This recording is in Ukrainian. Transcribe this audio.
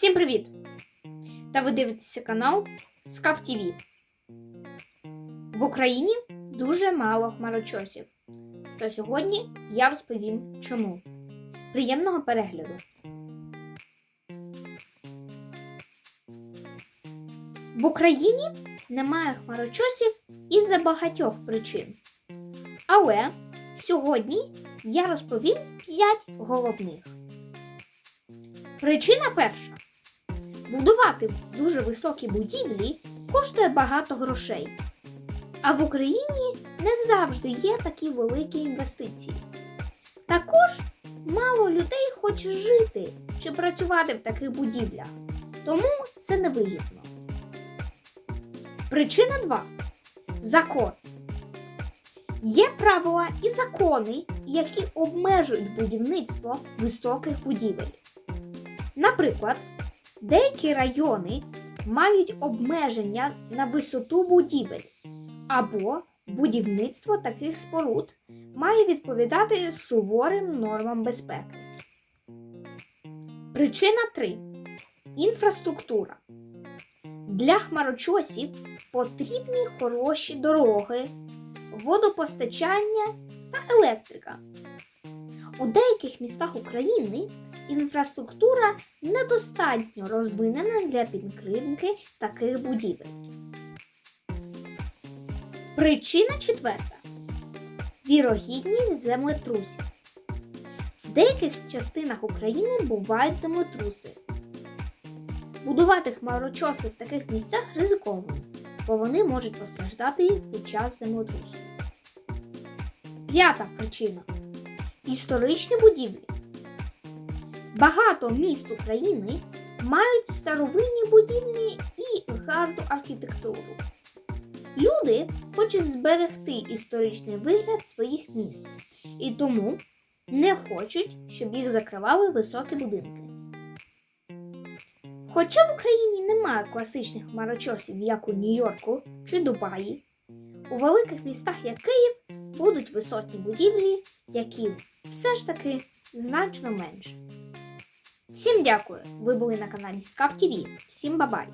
Всім привіт! Та ви дивитеся канал Скав ТВ. В Україні дуже мало хмарочосів. То сьогодні я розповім чому. Приємного перегляду. В Україні немає хмарочосів із-за багатьох причин. Але сьогодні я розповім 5 головних. Причина перша. Будувати дуже високі будівлі коштує багато грошей. А в Україні не завжди є такі великі інвестиції. Також мало людей хоче жити чи працювати в таких будівлях, тому це невигідно. Причина 2. Закон. Є правила і закони, які обмежують будівництво високих будівель. Наприклад, деякі райони мають обмеження на висоту будівель, або будівництво таких споруд має відповідати суворим нормам безпеки. Причина 3. Інфраструктура. Для хмарочосів потрібні хороші дороги, водопостачання та електрика. У деяких містах України інфраструктура недостатньо розвинена для підтримки таких будівель. Причина четверта. Вірогідність землетрусів. В деяких частинах України бувають землетруси. Будувати хмарочоси в таких місцях ризиковано, бо вони можуть постраждати під час землетрусу. П'ята причина історичні будівлі. Багато міст України мають старовинні будівлі і гарну архітектуру. Люди хочуть зберегти історичний вигляд своїх міст і тому не хочуть, щоб їх закривали високі будинки. Хоча в Україні немає класичних хмарочосів, як у Нью-Йорку чи Дубаї, у великих містах, як Київ, будуть висотні будівлі, які все ж таки значно менше. Всім дякую! Ви були на каналі Скав ТВ. Всім бабай!